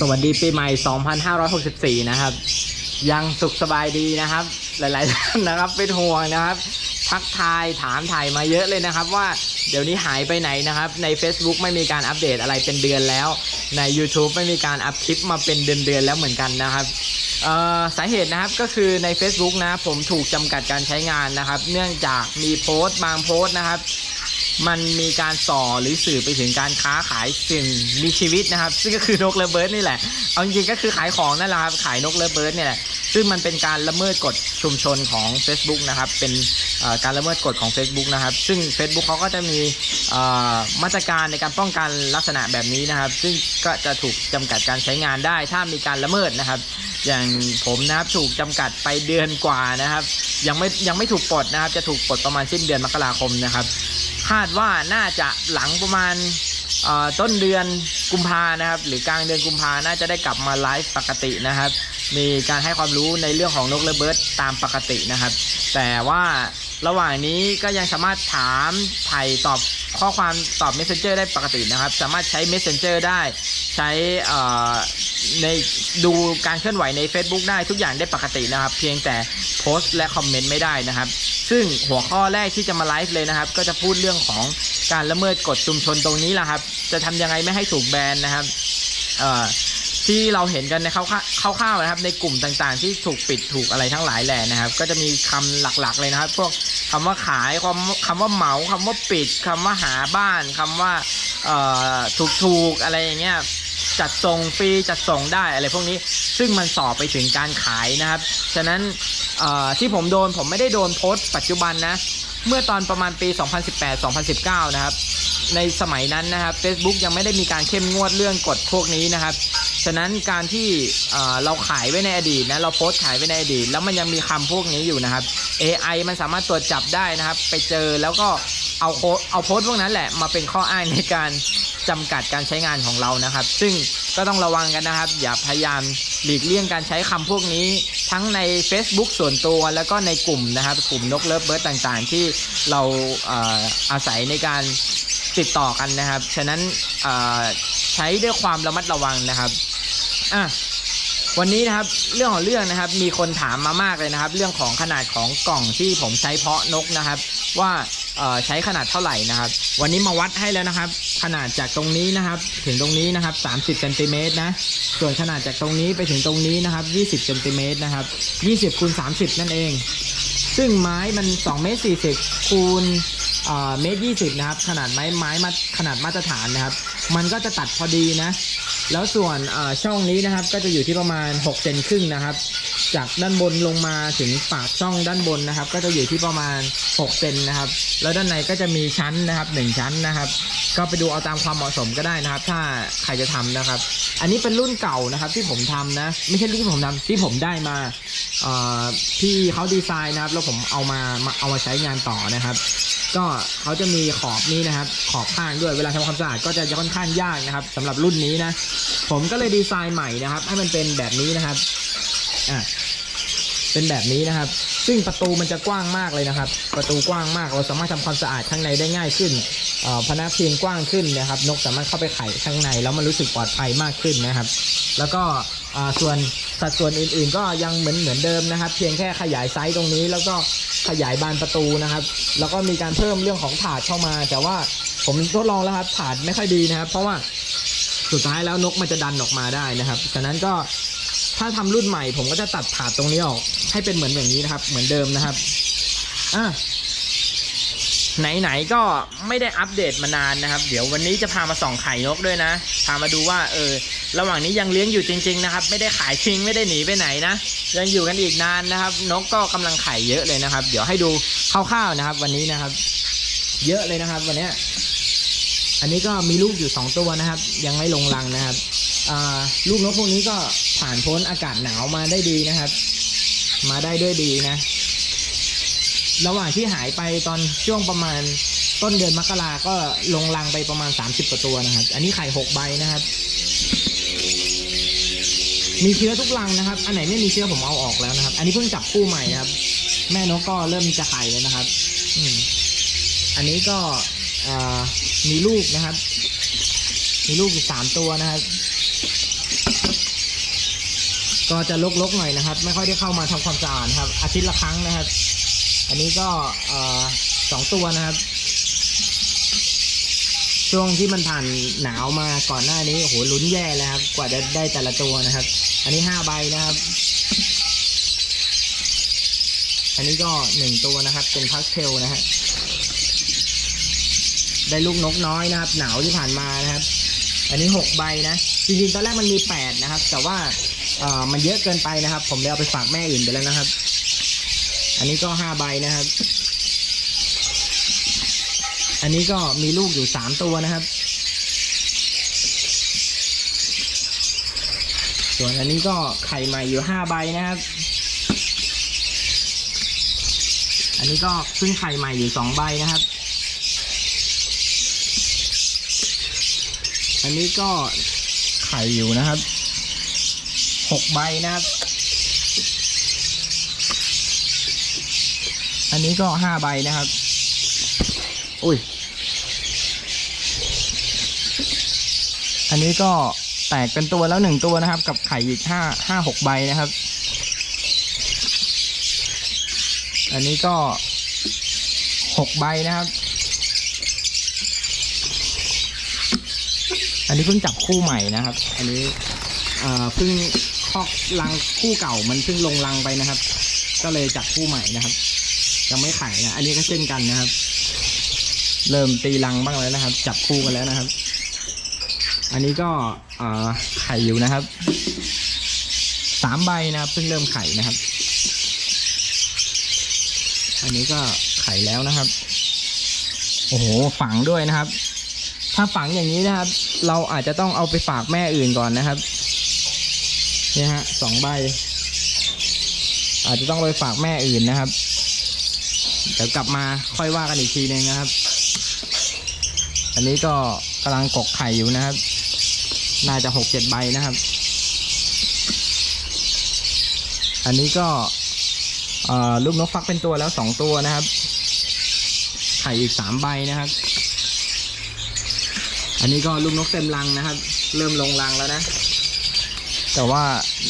สวัสดีปีใหม่ 2564 นะครับ ยังสุขสบายดีนะครับ หลายๆท่านนะครับเป็นห่วงนะครับทักทายถามถ่ายมาเยอะเลยนะครับว่าเดี๋ยวนี้หายไปไหนนะครับ ใน Facebook ไม่มีการอัปเดตอะไรเป็นเดือนแล้ว ใน YouTube ไม่มีการอัพคลิปมาเป็นเดือนๆแล้วเหมือนกันนะครับเอ่อสาเหตุนะครับก็คือใน Facebook นะผมถูกจำกัดการใช้งานนะครับ เนื่องจากมีโพสต์บางโพสต์นะครับ มันมีการส่อหรือสื่อไปถึงการค้าขายสิ่งมีชีวิตนะครับ ซึ่งก็คือนกเลเบิร์ดนี่แหละ เอาจริงๆก็คือขายของนั่นแหละครับขายนกเลเบิร์ดเนี่ยแหละซึ่งมันเป็นการละเมิดกฎชุมชนของ Facebook นะครับ เป็นการละเมิดกฎของ Facebook นะครับ ซึ่ง Facebook เขาก็จะมีมาตรการในการป้องกันลักษณะแบบนี้นะครับ ซึ่งก็จะถูกจำกัดการใช้งานได้ ถ้ามีการละเมิดนะครับ อย่างผมนะครับถูกจำกัดไปเดือนกว่านะครับ ยังไม่ยังไม่ถูกปลดนะครับ จะถูกปลดประมาณสิ้นเดือนมกราคมนะครับ คาดว่าน่าจะหลังประมาณต้นเดือนกุมภานะครับ หรือกลางเดือนกุมภาน่าจะได้กลับมาไลฟ์ปกตินะครับ มีการให้ความรู้ในเรื่องของนกเลเบิร์ดตามปกตินะครับ แต่ว่า ระหว่างนี้ก็ยังสามารถถามไถ่ตอบข้อความตอบ Messenger ได้ปกตินะครับ สามารถใช้ Messenger ได้ ใช้ในดูการเคลื่อนไหวใน Facebook ได้ทุกอย่างได้ปกตินะครับ เพียงแต่โพสต์และคอมเมนต์ไม่ได้นะครับ ซึ่งหัวข้อแรกที่จะมาไลฟ์เลยนะครับ ก็จะพูดเรื่องของการละเมิดกฎชุมชนตรงนี้แหละครับ จะทำยังไงไม่ให้ถูกแบนนะครับ ที่เราเห็นกันในคร่าวๆนะครับ ในกลุ่มต่างๆ ที่ถูกปิดถูกอะไรทั้งหลายแหล่นะครับ ก็จะมีคำหลักๆเลยนะครับ พวกคำว่าขายคำคำว่าเหมาคำว่าปิดคำว่าหาบ้านคำว่าถูกๆอะไรอย่างเงี้ยจัดส่งฟรีจัดส่งได้อะไรพวกนี้ซึ่งมันสอบไปถึงการขายนะครับ ฉะนั้นที่ผมโดนผมไม่ได้โดนโพสต์ปัจจุบันนะ เมื่อตอนประมาณปี 2018-2019 นะครับ ในสมัยนั้นนะครับ Facebook ยังไม่ได้มีการเข้มงวดเรื่องกฎพวกนี้นะครับ ฉะนั้นการที่เราขายไว้ในอดีตนะเราโพสต์ขายไว้ในอดีต แล้วมันยังมีคำพวกนี้อยู่นะครับ AI มันสามารถตรวจจับได้นะครับ ไปเจอแล้วก็เอาโคเอาโพสต์พวกนั้นแหละมาเป็นข้ออ้างในการจำกัดการใช้งานของเรานะครับ ซึ่งก็ต้องระวังกันนะครับ อย่าพยายามหลีกเลี่ยงการใช้คำพวกนี้ ทั้งใน Facebook ส่วนตัวแล้วก็ในกลุ่มนะครับ กลุ่มนกเลิฟเบิร์ดต่างๆ ที่เราอาศัยในการติดต่อกันนะครับ ฉะนั้นใช้ด้วยความระมัดระวังนะครับ อะวันนี้นะครับเรื่องของเรื่องนะครับมีคนถามมามากเลยนะครับ เรื่องของขนาดของกล่องที่ผมใช้เพาะนกนะครับ ว่าใช้ขนาดเท่าไหร่นะครับ วันนี้มาวัดให้แล้วนะครับ ขนาดจากตรงนี้นะครับ ถึงตรงนี้นะครับ 30เซนติเมตรนะส่วนขนาดจากตรงนี้ไปถึงตรงนี้นะครับ 20เซนติเมตรนะครับ20คูณ30 นั่นเอง ซึ่งไม้มัน2เมตร40คูณเอ่อเมตร20นะครับขนาดไม้ไม้มาขนาดมาตรฐานนะครับ มันก็จะตัดพอดีนะ แล้วส่วนช่องนี้นะครับ ก็จะอยู่ที่ประมาณ6เซนครึ่งนะครับ จากด้านบนลงมาถึงปากช่องด้านบนนะครับ ก็จะอยู่ที่ประมาณ6เซนนะครับ แล้วด้านในก็จะมีชั้นนะครับ 1 ชั้นนะครับ ก็ไปดูเอาตามความเหมาะสมก็ได้นะครับ ถ้าใครจะทำนะครับ อันนี้เป็นรุ่นเก่านะครับที่ผมทำนะ ไม่ใช่รุ่นที่ผมทำที่ผมได้มาพี่เขาดีไซน์นะครับ แล้วผมเอามามาเอามาใช้งานต่อนะครับ ก็เขาจะมีขอบนี้นะครับ ขอบข้างด้วยเวลาทำความสะอาดก็จะค่อนข้างยากนะครับสำหรับรุ่นนี้นะ ผมก็เลยดีไซน์ใหม่นะครับ ให้มันเป็นแบบนี้นะครับอะเป็นแบบนี้นะครับ ซึ่งประตูมันจะกว้างมากเลยนะครับ ประตูกว้างมากเราสามารถทำความสะอาดข้างในได้ง่ายขึ้นพนักพิงกว้างขึ้นนะครับ นกสามารถเข้าไปไข่ข้างใน แล้วมันรู้สึกปลอดภัยมากขึ้นนะครับ แล้วก็ส่วนสัดส่วนอื่นๆ ก็ยังเหมือนเหมือนเดิมนะครับ เพียงแค่ขยายไซส์ตรงนี้ แล้วก็ขยายบานประตูนะครับ แล้วก็มีการเพิ่มเรื่องของถาดเข้ามา แต่ว่าผมทดลองแล้วครับถาดไม่ค่อยดีนะครับ เพราะว่าสุดท้ายแล้วนกมันจะดันออกมาได้นะครับฉะนั้นก็ ถ้าทำรุ่นใหม่ผมก็จะตัดถาดตรงนี้ออก ให้เป็นเหมือนอย่างนี้นะครับ เหมือนเดิมนะครับอะไหนๆก็ไม่ได้อัปเดตมานานนะครับ เดี๋ยววันนี้จะพามาส่องไข่นกด้วยนะ พามาดูว่าเออระหว่างนี้ยังเลี้ยงอยู่จริง ๆ นะครับ ไม่ได้ขายทิ้งไม่ได้หนีไปไหนนะ ยังอยู่กันอีกนานนะครับ นกก็กำลังไข่เยอะเลยนะครับ เดี๋ยวให้ดูคร่าวๆนะครับ วันนี้นะครับ เยอะเลยนะครับ วันนี้อันนี้ก็มีลูกอยู่ 2 ตัวนะครับ ยังไม่ลงรังนะครับลูกนกพวกนี้ก็ ผ่านพ้นอากาศหนาวมาได้ดีนะครับ มาได้ด้วยดีนะ ระหว่างที่หายไปตอนช่วงประมาณต้นเดือนมกราก็ลงรังไปประมาณ 30กว่าตัวนะครับ อันนี้ไข่6ใบนะครับ มีเชื้อทุกรังนะครับ อันไหนไม่มีเชื้อผมเอาออกแล้วนะครับ อันนี้เพิ่งจับคู่ใหม่นะครับ แม่นกก็เริ่มจะไข่แล้วนะครับ อืมอันนี้ก็มีลูกนะครับ มีลูกอยู่สามตัวนะครับ ก็จะลกๆหน่อยนะครับ ไม่ค่อยได้เข้ามาทำความสะอาดครับ อาทิตย์ละครั้งนะครับ อันนี้ก็สองตัวนะครับ ช่วงที่มันผ่านหนาวมาก่อนหน้านี้โหลุ้นแย่เลยครับ กว่าจะได้แต่ละตัวนะครับ อันนี้ห้าใบนะครับ อันนี้ก็หนึ่งตัวนะครับ เป็นพักเทลนะฮะได้ลูกนกน้อยนะครับ หนาวที่ผ่านมานะครับ อันนี้หกใบนะจริงๆตอนแรกมันมีแปดนะครับ แต่ว่า มันเยอะเกินไปนะครับ ผมเลยเอาไปฝากแม่อื่นไปแล้วนะครับ อันนี้ก็ห้าใบนะครับ อันนี้ก็มีลูกอยู่สามตัวนะครับ ส่วนอันนี้ก็ไข่ใหม่อยู่ห้าใบนะครับ อันนี้ก็เพิ่งไข่ใหม่อยู่สองใบนะครับอันนี้ก็ไข่อยู่นะครับ หกใบนะครับ อันนี้ก็ห้าใบนะครับ อุ้ย อันนี้ก็แตกเป็นตัวแล้วหนึ่งตัวนะครับ กับไข่อีกห้าห้าหกใบนะครับ อันนี้ก็หกใบนะครับ อันนี้เพิ่งจับคู่ใหม่นะครับ อันนี้เอ่อเพิ่ง คอรังคู่เก่ามันเพิ่งลงรังไปนะครับ ก็เลยจับคู่ใหม่นะครับยังไม่ไข่นะอันนี้ก็เช่นกันนะครับ เริ่มตีรังบ้างแล้วนะครับ จับคู่กันแล้วนะครับ อันนี้ก็ไข่อยู่นะครับสามใบนะครับ เพิ่งเริ่มไข่นะครับ อันนี้ก็ไข่แล้วนะครับโอ้โหฝังด้วยนะครับ ถ้าฝังอย่างนี้นะครับ เราอาจจะต้องเอาไปฝากแม่อื่นก่อนนะครับ เนี่ยฮะสองใบ อาจจะต้องไปฝากแม่อื่นนะครับ เดี๋ยวกลับมาค่อยว่ากันอีกทีหนึงนะครับ อันนี้ก็กำลังกกไข่อยู่นะครับ น่าจะหกเจ็ดใบนะครับ อันนี้ก็ลูกนกฟักเป็นตัวแล้วสองตัวนะครับ ไข่อีกสามใบนะครับ อันนี้ก็ลูกนกเต็มรังนะครับ เริ่มลงรังแล้วนะ แต่ว่า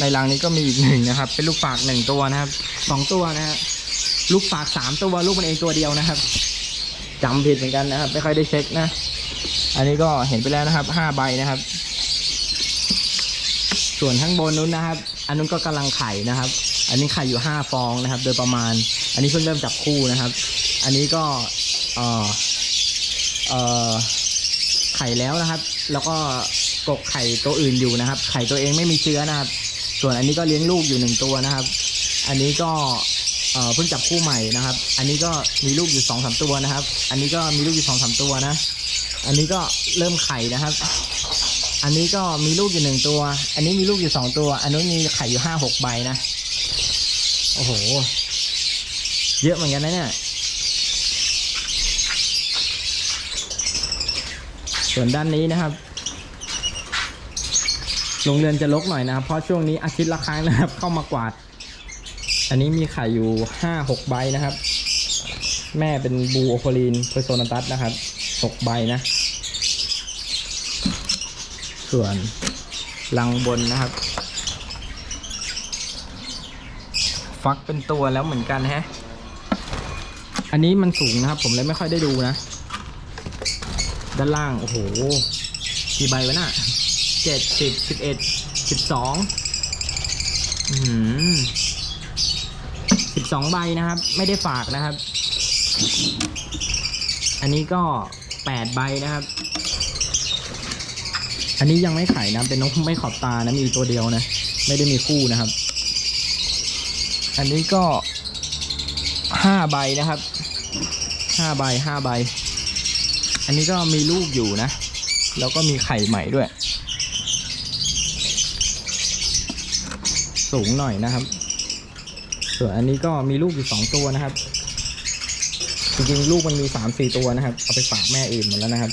ในรังนี้ก็มีอีกหนึ่งนะครับ เป็นลูกฝากหนึ่งตัวนะครับสองตัวนะฮะลูกฝากสามตัวลูกมันเองตัวเดียวนะครับจำผิดเหมือนกันนะครับ ไม่ค่อยได้เช็คนะ อันนี้ก็เห็นไปแล้วนะครับห้าใบนะครับ ส่วนข้างบนนู้นนะครับ อันนู้นก็กำลังไข่นะครับ อันนี้ไข่อยู่ห้าฟองนะครับ โดยประมาณ อันนี้เพิ่งเริ่มจับคู่นะครับ อันนี้ก็เออเออไข่แล้วนะครับ แล้วก็ กกไข่ตัวอื่นอยู่นะครับ ไข่ตัวเองไม่มีเชื้อนะครับ ส่วนอันนี้ก็เลี้ยงลูกอยู่หนึ่งตัวนะครับ อันนี้ก็เอ่อเพิ่งจับคู่ใหม่นะครับ อันนี้ก็มีลูกอยู่สองสามตัวนะครับ อันนี้ก็มีลูกอยู่สองสามตัวนะ อันนี้ก็เริ่มไข่นะครับ อันนี้ก็มีลูกอยู่หนึ่งตัว อันนี้มีลูกอยู่สองตัว อันนู้นมีไข่อยู่ห้าหกใบนะ โอ้โห เยอะเหมือนกันนะเนี่ย ส่วนด้านนี้นะครับ โรงเรือนจะรกหน่อยนะครับ เพราะช่วงนี้อาทิตย์ละครั้งนะครับ เข้ามากวาด อันนี้มีไข่อยู่ห้าหกใบนะครับ แม่เป็นบูโอโคลีนเพอร์โซนาตัสนะครับหกใบนะ ส่วนรังบนนะครับ ฟักเป็นตัวแล้วเหมือนกันฮะ อันนี้มันสูงนะครับ ผมเลยไม่ค่อยได้ดูนะ ด้านล่าง โอ้โหกี่ใบวะน่ะ เจ็ดสิบสิบเอ็ดสิบสองสิบสองใบนะครับ ไม่ได้ฝากนะครับ อันนี้ก็แปดใบนะครับ อันนี้ยังไม่ไข่นะ เป็นนกไม่ขอบตานะ มีตัวเดียวนะ ไม่ได้มีคู่นะครับ อันนี้ก็ห้าใบนะครับห้าใบห้าใบ อันนี้ก็มีลูกอยู่นะ แล้วก็มีไข่ใหม่ด้วย สูงหน่อยนะครับ ส่วนอันนี้ก็มีลูกอยู่สองตัวนะครับ จริงๆ ลูกมันมีสามสี่ตัวนะครับ เอาไปฝากแม่อื่นหมดแล้วนะครับ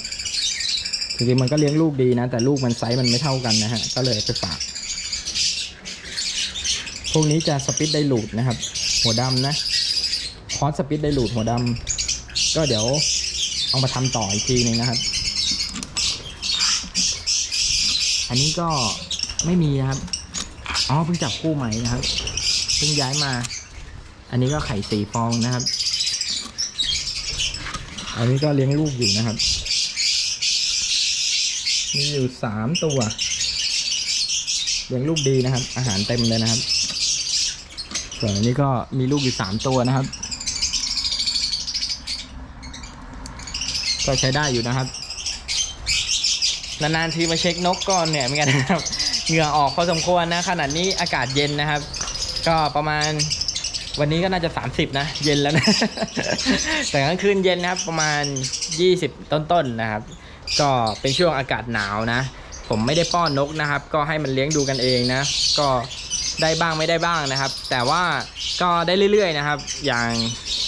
จริงๆ มันก็เลี้ยงลูกดีนะ แต่ลูกมันไซส์มันไม่เท่ากันนะฮะ ก็เลยไปฝาก พวกนี้จะสปิดไดรูดนะครับ หัวดำนะ คอสสปิดไดรูดหัวดำ ก็เดี๋ยวเอามาทำต่ออีกทีหนึ่งนะครับ อันนี้ก็ไม่มีนะครับ อ๋อเพิ่งจับคู่ใหม่นะครับเพิ่งย้ายมา อันนี้ก็ไข่สี่ฟองนะครับ อันนี้ก็เลี้ยงลูกอยู่นะครับ มีอยู่สามตัว เลี้ยงลูกดีนะครับ อาหารเต็มเลยนะครับ ส่วนอันนี้ก็มีลูกอยู่สามตัวนะครับ ก็ใช้ได้อยู่นะครับนานๆทีมาเช็คนกก่อนเนี่ยเหมือนกันนะครับ เหงื่อออกพอสมควรนะขนาดนี้อากาศเย็นนะครับ ก็ประมาณวันนี้ก็น่าจะ 30 นะ เย็นแล้วนะ แต่กลางคืนเย็นนะครับ ประมาณ 20 ต้นๆนะครับ ก็เป็นช่วงอากาศหนาวนะ ผมไม่ได้ป้อนนกนะครับ ก็ให้มันเลี้ยงดูกันเองนะ ก็ได้บ้างไม่ได้บ้างนะครับ แต่ว่าก็ได้เรื่อยๆนะครับ อย่าง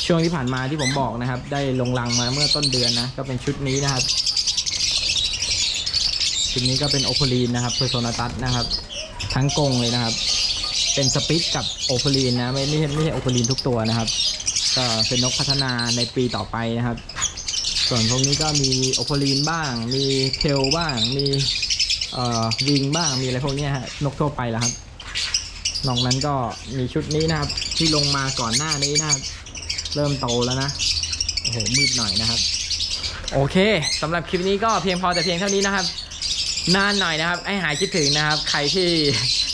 ช่วงที่ผ่านมาที่ผมบอกนะครับ ได้ลงรังมาเมื่อต้นเดือนนะ ก็เป็นชุดนี้นะครับ ชุดนี้ก็เป็นโอโพลีนนะครับเพอร์โซนาตัสนะครับ ทั้งกรงเลยนะครับ เป็นสปิตกับโอโพลีนนะไม่ไม่ใช่ไม่ใช่โอโพลีนทุกตัวนะครับ ก็เป็นนกพัฒนาในปีต่อไปนะครับ ส่วนพวกนี้ก็มีโอโพลีนบ้าง มีเทลบ้าง มีเอ่อวิงบ้างมีอะไรพวกนี้ฮะนกทั่วไปแล้วครับนอกนั้นก็มีชุดนี้นะครับ ที่ลงมาก่อนหน้านี้นะครับ เริ่มโตแล้วนะโอ้โหมืดหน่อยนะครับ โอเคสำหรับคลิปนี้ก็เพียงพอแต่เพียงเท่านี้นะครับ นานหน่อยนะครับให้หายคิดถึงนะครับ ใครที่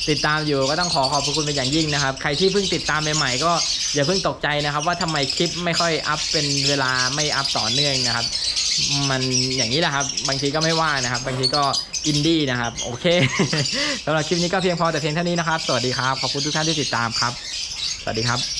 ติดตามอยู่ก็ต้องขอขอบคุณเป็นอย่างยิ่งนะครับ ใครที่เพิ่งติดตามใหม่ๆก็อย่าเพิ่งตกใจนะครับ ว่าทำไมคลิปไม่ค่อยอัพเป็นเวลาไม่อัพต่อเนื่องนะครับ มันอย่างนี้แหละครับ บางทีก็ไม่ว่านะครับ บางทีก็อินดี้นะครับ โอเคสำหรับคลิปนี้ก็เพียงพอแต่เพียงเท่านี้นะครับ สวัสดีครับ ขอบคุณทุกท่านที่ติดตามครับ สวัสดีครับ